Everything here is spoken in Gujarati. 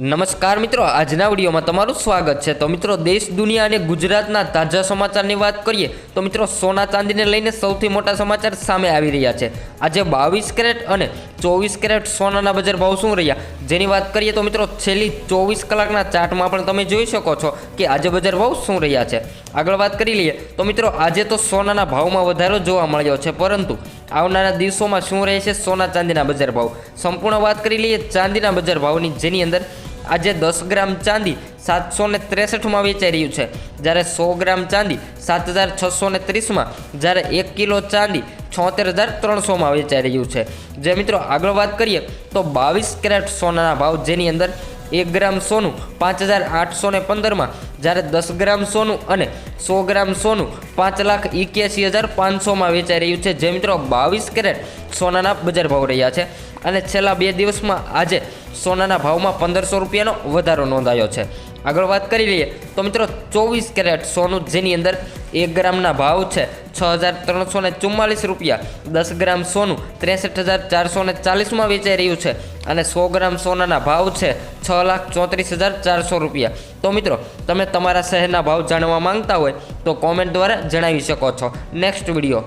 નમસ્કાર મિત્રો, આજના વિડીયોમાં તમારું સ્વાગત છે. તો મિત્રો, દેશ, દુનિયા અને ગુજરાતના તાજા સમાચારની વાત કરીએ, તો મિત્રો, સોના ચાંદીને લઈને સૌથી મોટા સમાચાર સામે આવી રહ્યા છે. આજે બાવીસ કેરેટ અને ચોવીસ કેરેટ સોનાના બજાર ભાવ શું રહ્યા? જેની વાત કરીએ તો મિત્રો, છેલ્લી ચોવીસ કલાકના ચાર્ટમાં પણ તમે જોઈ શકો છો કે આજે બજાર ભાવ શું રહ્યા છે. આગળ વાત કરી લઈએ, તો મિત્રો, આજે તો સોનાના ભાવમાં વધારો જોવા મળ્યો છે, પરંતુ આવનારા દિવસોમાં શું રહેશે સોના ચાંદીના બજાર ભાવ? સંપૂર્ણ વાત કરી લઈએ ચાંદીના બજાર ભાવની, જેની અંદર આજે દસ ગ્રામ ચાંદી સાતસો ને ત્રેસઠમાં વેચાઈ રહ્યું છે. જ્યારે સો ગ્રામ ચાંદી સાત હજાર છસો ને ત્રીસમાં, જ્યારે એક કિલો ચાંદી છોતેર હજાર ત્રણસોમાં વેચાઈ રહ્યું છે. જે મિત્રો આગળ વાત કરીએ, તો બાવીસ કેરેટ સોનાના ભાવ જેની અંદર એક ગ્રામ સોનું પાંચ હજાર આઠસો ને પંદરમાં, જ્યારે દસ ગ્રામ સોનું અને સો ગ્રામ સોનું પાંચ લાખ એક્યાસી હજાર પાંચસોમાં વેચાઈ રહ્યું છે. જે મિત્રો બાવીસ કેરેટ સોનાના બજાર ભાવ રહ્યા છે અને છેલ્લા બે દિવસમાં આજે સોનાના ભાવમાં પંદરસો રૂપિયાનો વધારો નોંધાયો છે. આગળ વાત કરી લઈએ તો મિત્રો ચોવીસ કેરેટ સોનું, જેની અંદર એક ગ્રામના ભાવ છે છ હજાર ત્રણસો ને ચુમ્માલીસ રૂપિયા, દસ ગ્રામ સોનું ત્રેસઠ હજાર ચારસો ને ચાલીસમાં વેચાઈ રહ્યું છે અને સો ગ્રામ સોનાના ભાવ છે છ લાખ ચોત્રીસ હજાર ચારસો રૂપિયા. તો મિત્રો, તમે તમારા શહેરના ભાવ જાણવા માંગતા હોય તો કોમેન્ટ દ્વારા જણાવી શકો છો. Next video